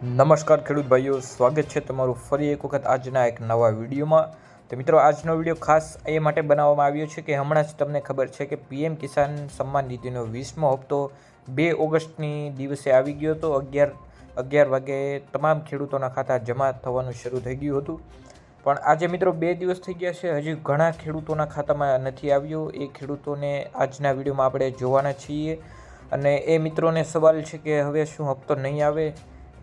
નમસ્કાર ખેડૂત ભાઈઓ, સ્વાગત છે તમારું ફરી એક વખત આજના એક નવા વિડીયોમાં. તો મિત્રો, આજનો વીડિયો ખાસ એ માટે બનાવવામાં આવ્યો છે કે હમણાં જ તમને ખબર છે કે પીએમ કિસાન સન્માન નિધિનો વીસમો હપ્તો બે ઓગસ્ટની દિવસે આવી ગયો હતો. અગિયાર અગિયાર વાગે તમામ ખેડૂતોના ખાતા જમા થવાનું શરૂ થઈ ગયું હતું. પણ આજે મિત્રો બે દિવસ થઈ ગયા છે, હજી ઘણા ખેડૂતોના ખાતામાં નથી આવ્યો. એ ખેડૂતોને આજના વિડીયોમાં આપણે જોવાના છીએ. અને એ મિત્રોને સવાલ છે કે હવે શું હપ્તો નહીં આવે?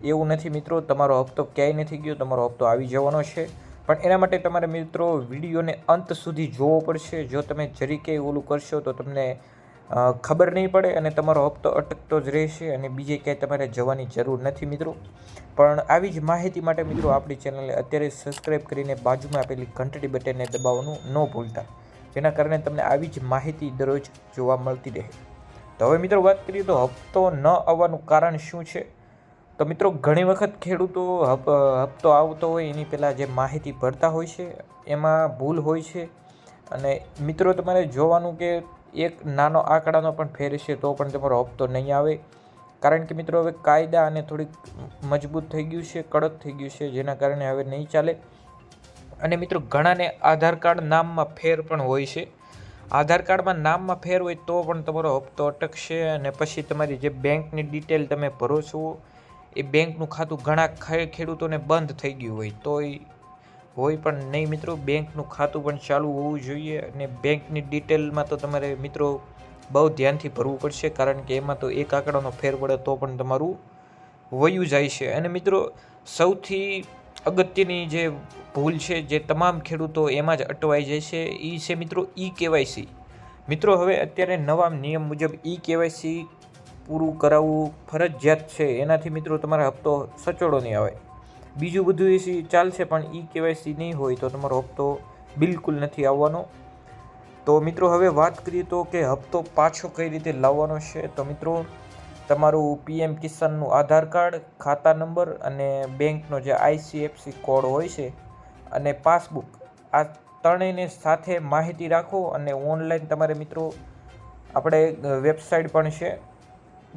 એવું નથી મિત્રો, તમારો હપ્તો ક્યાંય નથી ગયો, તમારો હપ્તો આવી જવાનો છે. પણ એના માટે તમારે મિત્રો વિડીયોને અંત સુધી જોવો પડશે. જો તમે જરીકે ઓલું કરશો તો તમને ખબર નહીં પડે અને તમારો હપ્તો અટકતો જ રહેશે અને બીજે ક્યાંય તમારે જવાની જરૂર નથી મિત્રો. પણ આવી જ માહિતી માટે મિત્રો આપણી ચેનલને અત્યારે સબસ્ક્રાઈબ કરીને બાજુમાં આપેલી ઘંટડી બટનને દબાવવાનું ન ભૂલતા. જેના કારણે તમને આવી જ માહિતી દરરોજ જોવા મળતી રહે. તો હવે મિત્રો વાત કરીએ તો હપ્તો ન આવવાનું કારણ શું છે? તો મિત્રો, ઘણી વખત ખેડૂતો હપ, હપ્તો આવતો હોય, એની પહેલાં જે માહિતી ભરતા હોય છે, એમાં ભૂલ હોય છે. અને મિત્રો, તમારે જોવાનું કે એક નાનો આંકડાનો પણ ફેર છે, તો પણ તમારો હપ્તો નહીં આવે. કારણ કે મિત્રો, હવે કાયદા અને થોડીક મજબૂત થઈ ગયું છે, કડક થઈ ગયું છે, જેના કારણે હવે નહીં ચાલે. અને મિત્રો, ઘણાને આધાર કાર્ડ નામમાં ફેર પણ હોય છે. આધાર કાર્ડમાં નામમાં ફેર હોય તો પણ તમારો હપ્તો અટકશે અને પછી તમારી જે બેંકની ડિટેલ તમે ભરો છો એ બેંકનું ખાતું ઘણા ખેડૂતોને બંધ થઈ ગયું હોય, તોય હોય પણ નહીં મિત્રો. બેંકનું ખાતું પણ ચાલુ હોવું જોઈએ અને બેંકની ડિટેલમાં તો તમારે મિત્રો બહુ ધ્યાનથી ભરવું પડશે, કારણ કે એમાં તો એક આંકડાનો ફેર પડે તો પણ તમારું વયું જાય છે. અને મિત્રો, સૌથી અગત્યની જે ભૂલ છે જે તમામ ખેડૂતો એમાં જ અટવાઈ જાય છે એ છે મિત્રો ઈ કેવાયસી. મિત્રો, હવે અત્યારે નવા નિયમ મુજબ ઈ કેવાયસી પૂરું કરાવવું ફરજિયાત છે. એનાથી મિત્રો, તમારો હપ્તો સચોડો નહીં આવે. બીજું બધું એસી ચાલશે, પણ ઈ કેવાયસી નહીં હોય તો તમારો હપ્તો બિલકુલ નથી આવવાનો. તો મિત્રો, હવે વાત કરીએ તો કે હપ્તો પાછો કઈ રીતે લાવવાનો છે. તો મિત્રો, તમારું પીએમ કિસાનનું આધાર કાર્ડ, ખાતા નંબર અને બેંકનો જે આઈસીએફસી કોડ હોય છે અને પાસબુક, આ ત્રણેયને સાથે માહિતી રાખો અને ઓનલાઈન તમારે મિત્રો, આપણે વેબસાઇટ પણ છે.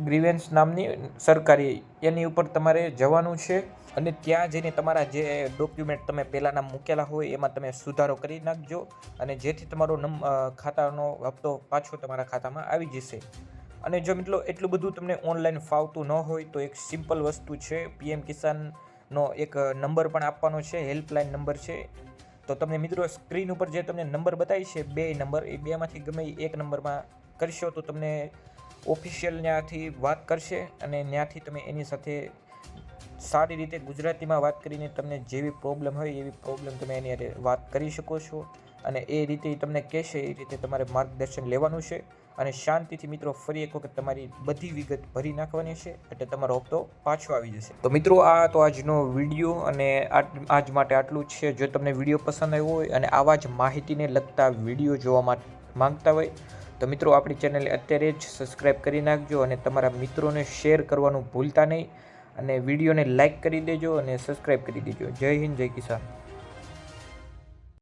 ગ્રીવેન્સ નામની સરકારી એની ઉપર તમારે જવાનું છે અને ત્યાં જઈને તમારા જે ડોક્યુમેન્ટ તમે પહેલાંના મૂકેલા હોય એમાં તમે સુધારો કરી નાખજો અને જેથી તમારો નમ ખાતાનો હપ્તો પાછો તમારા ખાતામાં આવી જશે. અને જો મિત્રો એટલું બધું તમને ઓનલાઈન ફાવતું ન હોય તો એક સિમ્પલ વસ્તુ છે પીએમ કિસાનનો એક નંબર પણ આપવાનો છે હેલ્પલાઇન નંબર છે. તો તમને મિત્રો સ્ક્રીન ઉપર જે તમને નંબર બતાવી છે, બે નંબર એ બેમાંથી ગમે એક નંબરમાં કરશો તો તમને ઓફિશિયલ ત્યાંથી વાત કરશે અને ત્યાંથી તમે એની સાથે સારી રીતે ગુજરાતીમાં વાત કરીને તમને જેવી પ્રોબ્લેમ હોય એવી પ્રોબ્લેમ તમે એની વાત કરી શકો છો અને એ રીતે તમને કહેશે, એ રીતે તમારે માર્ગદર્શન લેવાનું છે અને શાંતિથી મિત્રો ફરી એક વખત તમારી બધી વિગત ભરી નાખવાની છે એટલે તમારો હપ્તો પાછો આવી જશે. તો મિત્રો આ તો આજનો વીડિયો અને આજ માટે આટલું જ છે. જો તમને વીડિયો પસંદ આવ્યો હોય અને આવા જ માહિતીને લગતા વીડિયો જોવા માંગતા હોય તો મિત્રો, આપણી ચેનલ અત્યારે જ સબસ્ક્રાઈબ કરી નાખજો અને તમારા મિત્રોને શેર કરવાનું ભૂલતા નહીં. અને વિડીયોને લાઈક કરી દેજો અને સબસ્ક્રાઈબ કરી દેજો. જય હિન્દ, જય કિસાન.